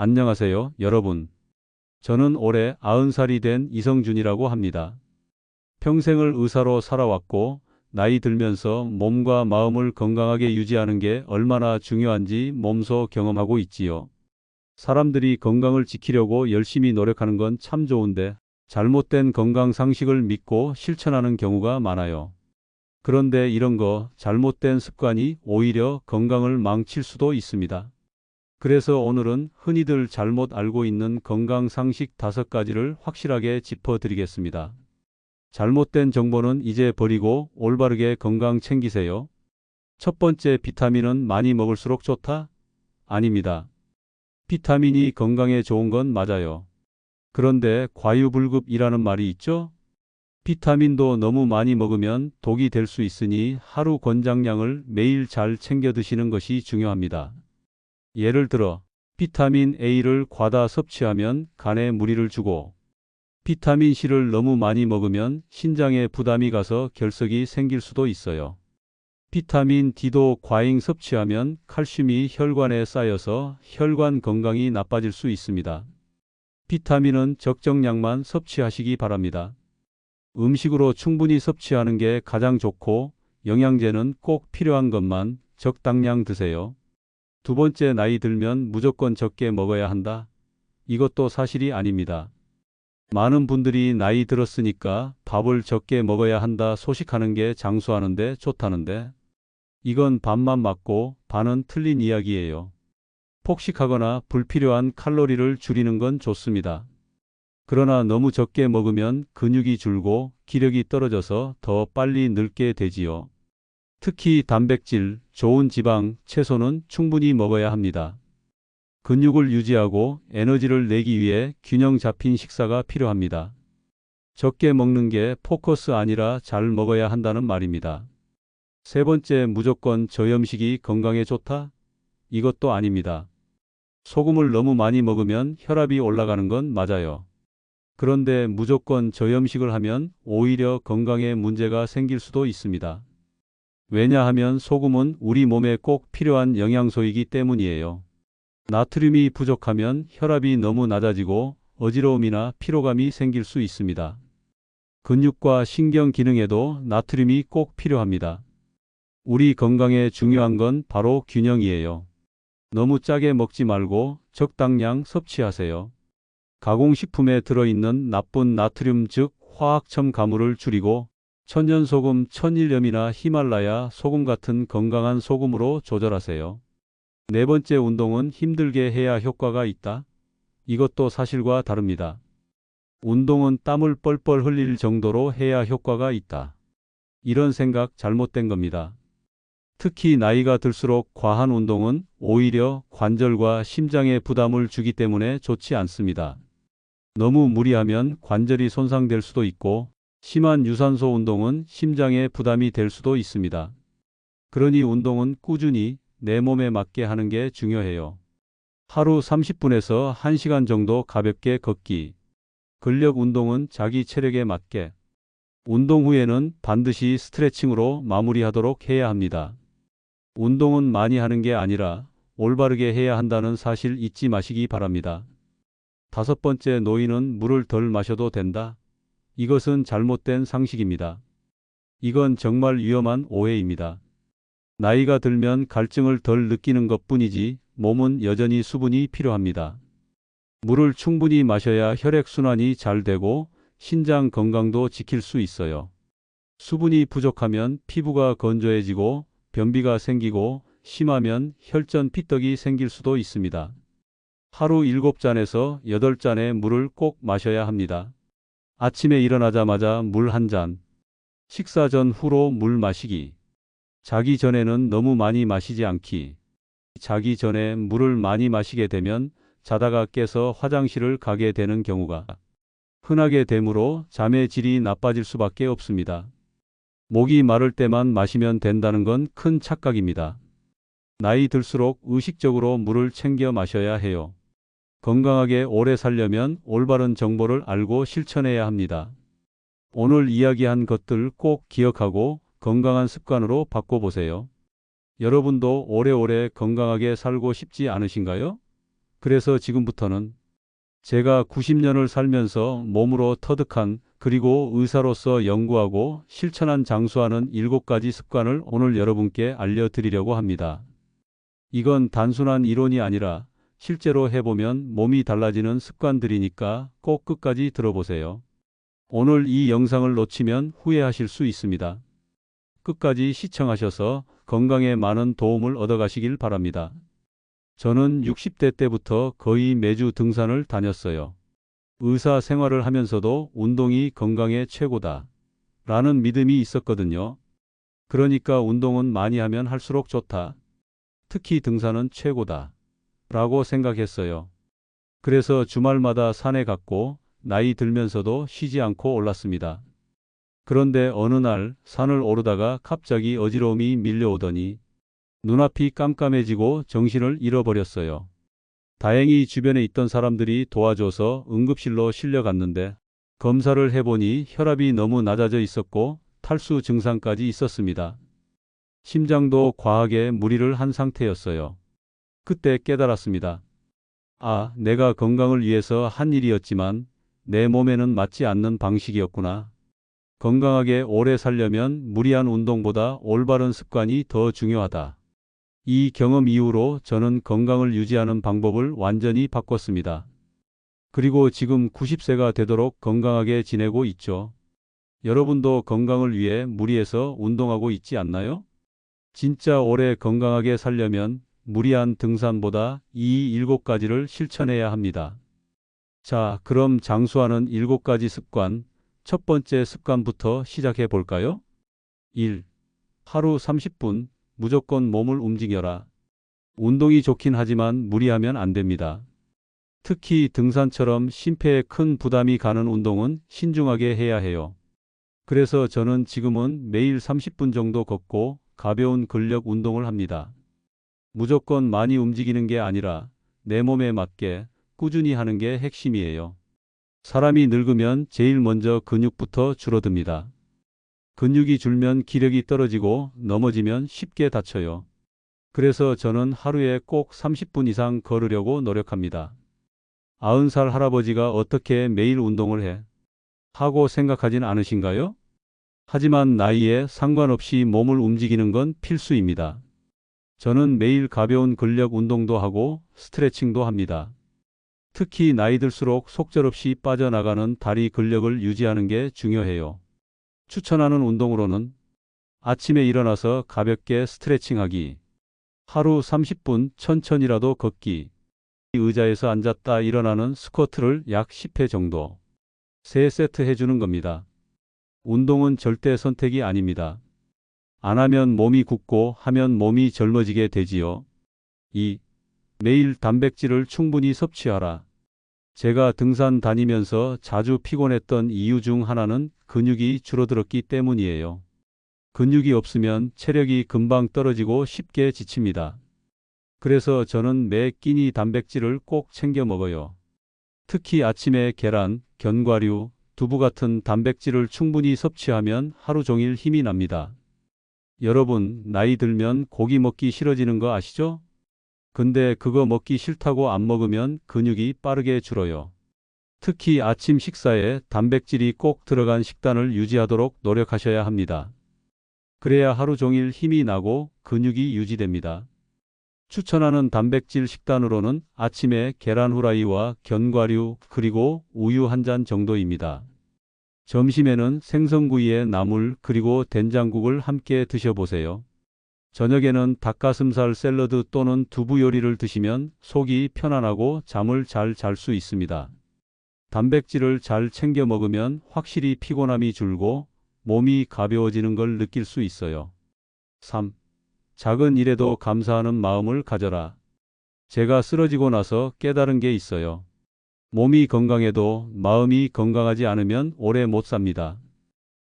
안녕하세요, 여러분. 저는 올해 90살이 된 이성준이라고 합니다. 평생을 의사로 살아왔고, 나이 들면서 몸과 마음을 건강하게 유지하는 게 얼마나 중요한지 몸소 경험하고 있지요. 사람들이 건강을 지키려고 열심히 노력하는 건 참 좋은데, 잘못된 건강 상식을 믿고 실천하는 경우가 많아요. 그런데 이런 거 잘못된 습관이 오히려 건강을 망칠 수도 있습니다. 그래서 오늘은 흔히들 잘못 알고 있는 건강 상식 다섯 가지를 확실하게 짚어드리겠습니다. 잘못된 정보는 이제 버리고 올바르게 건강 챙기세요. 첫 번째 비타민은 많이 먹을수록 좋다? 아닙니다. 비타민이 건강에 좋은 건 맞아요. 그런데 과유불급이라는 말이 있죠? 비타민도 너무 많이 먹으면 독이 될 수 있으니 하루 권장량을 매일 잘 챙겨 드시는 것이 중요합니다. 예를 들어 비타민 A를 과다 섭취하면 간에 무리를 주고 비타민 C를 너무 많이 먹으면 신장에 부담이 가서 결석이 생길 수도 있어요. 비타민 D도 과잉 섭취하면 칼슘이 혈관에 쌓여서 혈관 건강이 나빠질 수 있습니다. 비타민은 적정량만 섭취하시기 바랍니다. 음식으로 충분히 섭취하는 게 가장 좋고 영양제는 꼭 필요한 것만 적당량 드세요. 두 번째 나이 들면 무조건 적게 먹어야 한다. 이것도 사실이 아닙니다. 많은 분들이 나이 들었으니까 밥을 적게 먹어야 한다 소식하는 게 장수하는데 좋다는데 이건 반만 맞고 반은 틀린 이야기예요. 폭식하거나 불필요한 칼로리를 줄이는 건 좋습니다. 그러나 너무 적게 먹으면 근육이 줄고 기력이 떨어져서 더 빨리 늙게 되지요. 특히 단백질, 좋은 지방, 채소는 충분히 먹어야 합니다. 근육을 유지하고 에너지를 내기 위해 균형 잡힌 식사가 필요합니다. 적게 먹는 게 포커스 아니라 잘 먹어야 한다는 말입니다. 세 번째, 무조건 저염식이 건강에 좋다? 이것도 아닙니다. 소금을 너무 많이 먹으면 혈압이 올라가는 건 맞아요. 그런데 무조건 저염식을 하면 오히려 건강에 문제가 생길 수도 있습니다. 왜냐하면 소금은 우리 몸에 꼭 필요한 영양소이기 때문이에요. 나트륨이 부족하면 혈압이 너무 낮아지고 어지러움이나 피로감이 생길 수 있습니다. 근육과 신경 기능에도 나트륨이 꼭 필요합니다. 우리 건강에 중요한 건 바로 균형이에요. 너무 짜게 먹지 말고 적당량 섭취하세요. 가공식품에 들어있는 나쁜 나트륨 즉 화학첨 가물을 줄이고 천연소금, 천일염이나 히말라야 소금 같은 건강한 소금으로 조절하세요. 네 번째 운동은 힘들게 해야 효과가 있다. 이것도 사실과 다릅니다. 운동은 땀을 뻘뻘 흘릴 정도로 해야 효과가 있다. 이런 생각 잘못된 겁니다. 특히 나이가 들수록 과한 운동은 오히려 관절과 심장에 부담을 주기 때문에 좋지 않습니다. 너무 무리하면 관절이 손상될 수도 있고 심한 유산소 운동은 심장에 부담이 될 수도 있습니다. 그러니 운동은 꾸준히 내 몸에 맞게 하는 게 중요해요. 하루 30분에서 1시간 정도 가볍게 걷기. 근력 운동은 자기 체력에 맞게. 운동 후에는 반드시 스트레칭으로 마무리하도록 해야 합니다. 운동은 많이 하는 게 아니라 올바르게 해야 한다는 사실 잊지 마시기 바랍니다. 다섯 번째 노인은 물을 덜 마셔도 된다. 이것은 잘못된 상식입니다. 이건 정말 위험한 오해입니다. 나이가 들면 갈증을 덜 느끼는 것 뿐이지 몸은 여전히 수분이 필요합니다. 물을 충분히 마셔야 혈액순환이 잘 되고 신장 건강도 지킬 수 있어요. 수분이 부족하면 피부가 건조해지고 변비가 생기고 심하면 혈전 피떡이 생길 수도 있습니다. 하루 7잔에서 8잔의 물을 꼭 마셔야 합니다. 아침에 일어나자마자 물 한 잔, 식사 전 후로 물 마시기, 자기 전에는 너무 많이 마시지 않기, 자기 전에 물을 많이 마시게 되면 자다가 깨서 화장실을 가게 되는 경우가 흔하게 되므로 잠의 질이 나빠질 수밖에 없습니다. 목이 마를 때만 마시면 된다는 건 큰 착각입니다. 나이 들수록 의식적으로 물을 챙겨 마셔야 해요. 건강하게 오래 살려면 올바른 정보를 알고 실천해야 합니다. 오늘 이야기한 것들 꼭 기억하고 건강한 습관으로 바꿔보세요. 여러분도 오래오래 건강하게 살고 싶지 않으신가요? 그래서 지금부터는 제가 90년을 살면서 몸으로 터득한 그리고 의사로서 연구하고 실천한 장수하는 7가지 습관을 오늘 여러분께 알려드리려고 합니다. 이건 단순한 이론이 아니라 실제로 해보면 몸이 달라지는 습관들이니까 꼭 끝까지 들어보세요. 오늘 이 영상을 놓치면 후회하실 수 있습니다. 끝까지 시청하셔서 건강에 많은 도움을 얻어가시길 바랍니다. 저는 60대 때부터 거의 매주 등산을 다녔어요. 의사 생활을 하면서도 운동이 건강에 최고다. 라는 믿음이 있었거든요. 그러니까 운동은 많이 하면 할수록 좋다. 특히 등산은 최고다. 라고 생각했어요. 그래서 주말마다 산에 갔고 나이 들면서도 쉬지 않고 올랐습니다. 그런데 어느 날 산을 오르다가 갑자기 어지러움이 밀려오더니 눈앞이 깜깜해지고 정신을 잃어버렸어요. 다행히 주변에 있던 사람들이 도와줘서 응급실로 실려갔는데 검사를 해보니 혈압이 너무 낮아져 있었고 탈수 증상까지 있었습니다. 심장도 과하게 무리를 한 상태였어요. 그때 깨달았습니다. 아, 내가 건강을 위해서 한 일이었지만 내 몸에는 맞지 않는 방식이었구나. 건강하게 오래 살려면 무리한 운동보다 올바른 습관이 더 중요하다. 이 경험 이후로 저는 건강을 유지하는 방법을 완전히 바꿨습니다. 그리고 지금 90세가 되도록 건강하게 지내고 있죠. 여러분도 건강을 위해 무리해서 운동하고 있지 않나요? 진짜 오래 건강하게 살려면 무리한 등산보다 이 일곱 가지를 실천해야 합니다. 자, 그럼 장수하는 일곱 가지 습관, 첫 번째 습관부터 시작해 볼까요? 1. 하루 30분 무조건 몸을 움직여라. 운동이 좋긴 하지만 무리하면 안 됩니다. 특히 등산처럼 심폐에 큰 부담이 가는 운동은 신중하게 해야 해요. 그래서 저는 지금은 매일 30분 정도 걷고 가벼운 근력 운동을 합니다. 무조건 많이 움직이는 게 아니라 내 몸에 맞게 꾸준히 하는 게 핵심이에요. 사람이 늙으면 제일 먼저 근육부터 줄어듭니다. 근육이 줄면 기력이 떨어지고 넘어지면 쉽게 다쳐요. 그래서 저는 하루에 꼭 30분 이상 걸으려고 노력합니다. 90살 할아버지가 어떻게 매일 운동을 해? 하고 생각하진 않으신가요? 하지만 나이에 상관없이 몸을 움직이는 건 필수입니다. 저는 매일 가벼운 근력 운동도 하고 스트레칭도 합니다. 특히 나이 들수록 속절없이 빠져나가는 다리 근력을 유지하는 게 중요해요. 추천하는 운동으로는 아침에 일어나서 가볍게 스트레칭하기, 하루 30분 천천히라도 걷기, 의자에서 앉았다 일어나는 스쿼트를 약 10회 정도, 3세트 해주는 겁니다. 운동은 절대 선택이 아닙니다. 안 하면 몸이 굳고 하면 몸이 젊어지게 되지요. 2. 매일 단백질을 충분히 섭취하라. 제가 등산 다니면서 자주 피곤했던 이유 중 하나는 근육이 줄어들었기 때문이에요. 근육이 없으면 체력이 금방 떨어지고 쉽게 지칩니다. 그래서 저는 매 끼니 단백질을 꼭 챙겨 먹어요. 특히 아침에 계란, 견과류, 두부 같은 단백질을 충분히 섭취하면 하루 종일 힘이 납니다. 여러분, 나이 들면 고기 먹기 싫어지는 거 아시죠? 근데 그거 먹기 싫다고 안 먹으면 근육이 빠르게 줄어요. 특히 아침 식사에 단백질이 꼭 들어간 식단을 유지하도록 노력하셔야 합니다. 그래야 하루 종일 힘이 나고 근육이 유지됩니다. 추천하는 단백질 식단으로는 아침에 계란 후라이와 견과류 그리고 우유 한 잔 정도입니다. 점심에는 생선구이에 나물 그리고 된장국을 함께 드셔보세요. 저녁에는 닭가슴살 샐러드 또는 두부 요리를 드시면 속이 편안하고 잠을 잘 잘 수 있습니다. 단백질을 잘 챙겨 먹으면 확실히 피곤함이 줄고 몸이 가벼워지는 걸 느낄 수 있어요. 3. 작은 일에도 감사하는 마음을 가져라. 제가 쓰러지고 나서 깨달은 게 있어요. 몸이 건강해도 마음이 건강하지 않으면 오래 못 삽니다.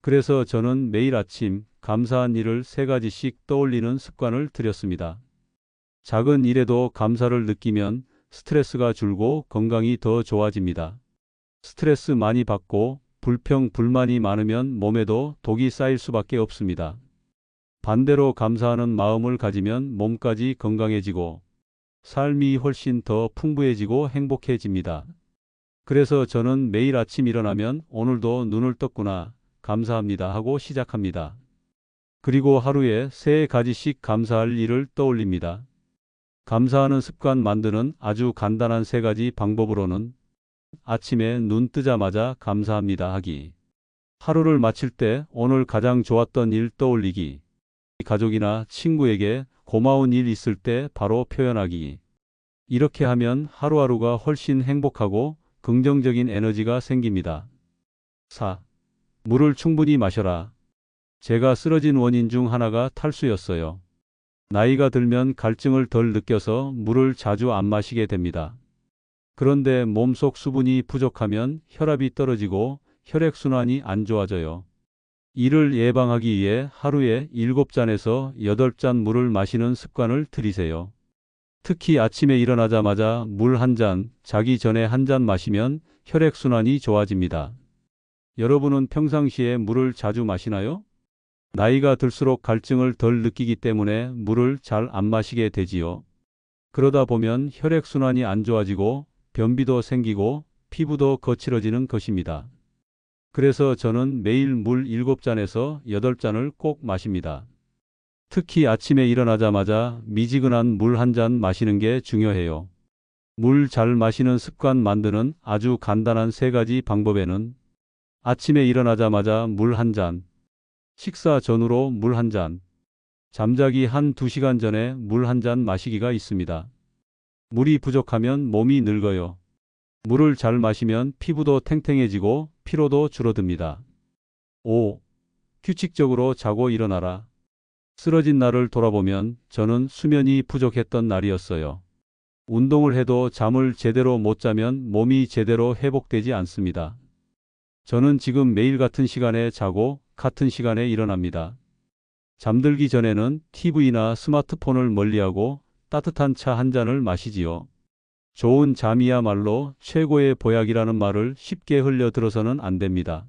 그래서 저는 매일 아침 감사한 일을 세 가지씩 떠올리는 습관을 들였습니다. 작은 일에도 감사를 느끼면 스트레스가 줄고 건강이 더 좋아집니다. 스트레스 많이 받고 불평, 불만이 많으면 몸에도 독이 쌓일 수밖에 없습니다. 반대로 감사하는 마음을 가지면 몸까지 건강해지고 삶이 훨씬 더 풍부해지고 행복해집니다. 그래서 저는 매일 아침 일어나면 오늘도 눈을 떴구나. 감사합니다 하고 시작합니다. 그리고 하루에 세 가지씩 감사할 일을 떠올립니다. 감사하는 습관 만드는 아주 간단한 세 가지 방법으로는 아침에 눈 뜨자마자 감사합니다 하기. 하루를 마칠 때 오늘 가장 좋았던 일 떠올리기. 가족이나 친구에게 고마운 일 있을 때 바로 표현하기. 이렇게 하면 하루하루가 훨씬 행복하고 긍정적인 에너지가 생깁니다. 4. 물을 충분히 마셔라. 제가 쓰러진 원인 중 하나가 탈수였어요. 나이가 들면 갈증을 덜 느껴서 물을 자주 안 마시게 됩니다. 그런데 몸속 수분이 부족하면 혈압이 떨어지고 혈액순환이 안 좋아져요. 이를 예방하기 위해 하루에 7잔에서 8잔 물을 마시는 습관을 들이세요. 특히 아침에 일어나자마자 물 한 잔, 자기 전에 한 잔 마시면 혈액순환이 좋아집니다. 여러분은 평상시에 물을 자주 마시나요? 나이가 들수록 갈증을 덜 느끼기 때문에 물을 잘 안 마시게 되지요. 그러다 보면 혈액순환이 안 좋아지고 변비도 생기고 피부도 거칠어지는 것입니다. 그래서 저는 매일 물 7잔에서 8잔을 꼭 마십니다. 특히 아침에 일어나자마자 미지근한 물 한 잔 마시는 게 중요해요. 물 잘 마시는 습관 만드는 아주 간단한 세 가지 방법에는 아침에 일어나자마자 물 한 잔, 식사 전후로 물 한 잔, 잠자기 한 2시간 전에 물 한 잔 마시기가 있습니다. 물이 부족하면 몸이 늙어요. 물을 잘 마시면 피부도 탱탱해지고 피로도 줄어듭니다. 5. 규칙적으로 자고 일어나라. 쓰러진 날을 돌아보면 저는 수면이 부족했던 날이었어요. 운동을 해도 잠을 제대로 못 자면 몸이 제대로 회복되지 않습니다. 저는 지금 매일 같은 시간에 자고 같은 시간에 일어납니다. 잠들기 전에는 TV나 스마트폰을 멀리하고 따뜻한 차 한 잔을 마시지요. 좋은 잠이야말로 최고의 보약이라는 말을 쉽게 흘려 들어서는 안 됩니다.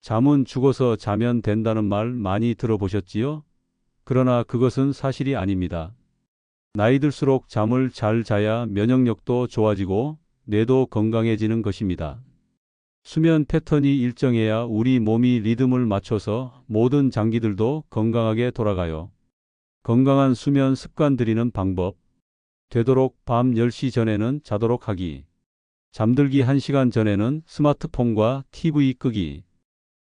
잠은 죽어서 자면 된다는 말 많이 들어보셨지요? 그러나 그것은 사실이 아닙니다. 나이 들수록 잠을 잘 자야 면역력도 좋아지고 뇌도 건강해지는 것입니다. 수면 패턴이 일정해야 우리 몸이 리듬을 맞춰서 모든 장기들도 건강하게 돌아가요. 건강한 수면 습관 들이는 방법. 되도록 밤 10시 전에는 자도록 하기. 잠들기 1시간 전에는 스마트폰과 TV 끄기.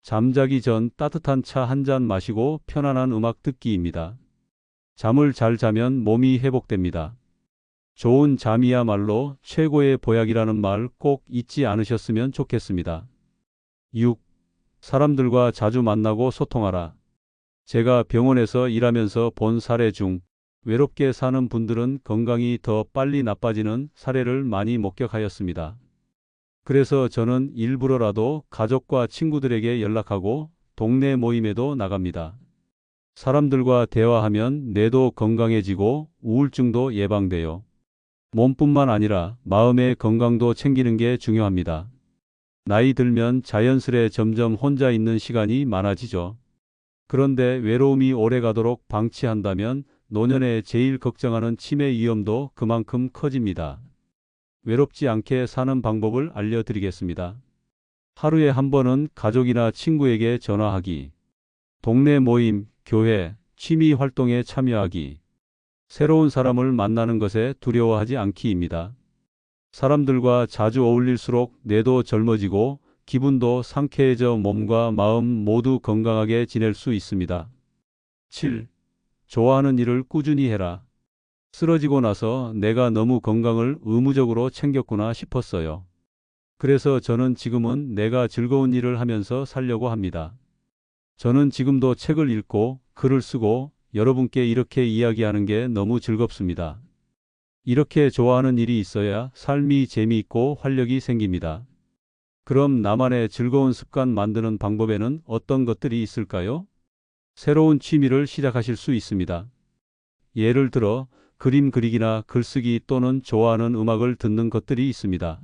잠자기 전 따뜻한 차 한 잔 마시고 편안한 음악 듣기입니다. 잠을 잘 자면 몸이 회복됩니다. 좋은 잠이야말로 최고의 보약이라는 말 꼭 잊지 않으셨으면 좋겠습니다. 6. 사람들과 자주 만나고 소통하라. 제가 병원에서 일하면서 본 사례 중 외롭게 사는 분들은 건강이 더 빨리 나빠지는 사례를 많이 목격하였습니다. 그래서 저는 일부러라도 가족과 친구들에게 연락하고 동네 모임에도 나갑니다. 사람들과 대화하면 뇌도 건강해지고 우울증도 예방돼요. 몸뿐만 아니라 마음의 건강도 챙기는 게 중요합니다. 나이 들면 자연스레 점점 혼자 있는 시간이 많아지죠. 그런데 외로움이 오래 가도록 방치한다면 노년에 제일 걱정하는 치매 위험도 그만큼 커집니다. 외롭지 않게 사는 방법을 알려드리겠습니다. 하루에 한 번은 가족이나 친구에게 전화하기. 동네 모임, 교회, 취미 활동에 참여하기. 새로운 사람을 만나는 것에 두려워하지 않기입니다. 사람들과 자주 어울릴수록 뇌도 젊어지고 기분도 상쾌해져 몸과 마음 모두 건강하게 지낼 수 있습니다. 7. 좋아하는 일을 꾸준히 해라. 쓰러지고 나서 내가 너무 건강을 의무적으로 챙겼구나 싶었어요. 그래서 저는 지금은 내가 즐거운 일을 하면서 살려고 합니다. 저는 지금도 책을 읽고 글을 쓰고 여러분께 이렇게 이야기하는 게 너무 즐겁습니다. 이렇게 좋아하는 일이 있어야 삶이 재미있고 활력이 생깁니다. 그럼 나만의 즐거운 습관 만드는 방법에는 어떤 것들이 있을까요? 새로운 취미를 시작하실 수 있습니다. 예를 들어 그림 그리기나 글쓰기 또는 좋아하는 음악을 듣는 것들이 있습니다.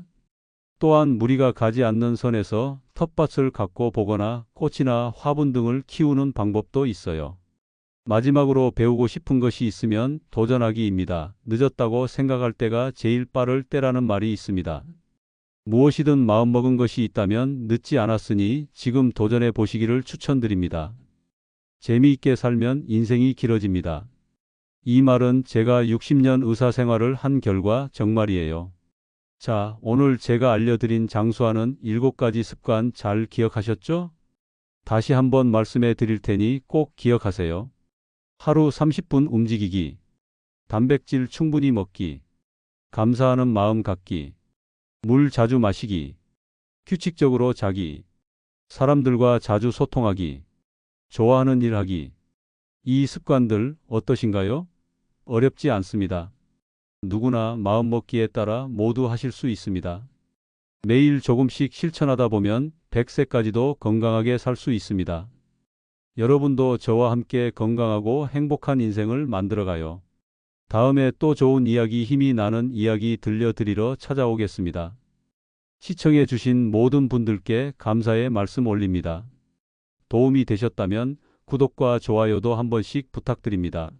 또한 무리가 가지 않는 선에서 텃밭을 갖고 보거나 꽃이나 화분 등을 키우는 방법도 있어요. 마지막으로 배우고 싶은 것이 있으면 도전하기입니다. 늦었다고 생각할 때가 제일 빠를 때라는 말이 있습니다. 무엇이든 마음먹은 것이 있다면 늦지 않았으니 지금 도전해 보시기를 추천드립니다. 재미있게 살면 인생이 길어집니다. 이 말은 제가 60년 의사 생활을 한 결과 정말이에요. 자, 오늘 제가 알려드린 장수하는 7가지 습관 잘 기억하셨죠? 다시 한번 말씀해 드릴 테니 꼭 기억하세요. 하루 30분 움직이기, 단백질 충분히 먹기, 감사하는 마음 갖기, 물 자주 마시기, 규칙적으로 자기, 사람들과 자주 소통하기, 좋아하는 일 하기. 이 습관들 어떠신가요? 어렵지 않습니다. 누구나 마음먹기에 따라 모두 하실 수 있습니다. 매일 조금씩 실천하다 보면 100세까지도 건강하게 살 수 있습니다. 여러분도 저와 함께 건강하고 행복한 인생을 만들어가요. 다음에 또 좋은 이야기 힘이 나는 이야기 들려드리러 찾아오겠습니다. 시청해 주신 모든 분들께 감사의 말씀 올립니다. 도움이 되셨다면 구독과 좋아요도 한 번씩 부탁드립니다.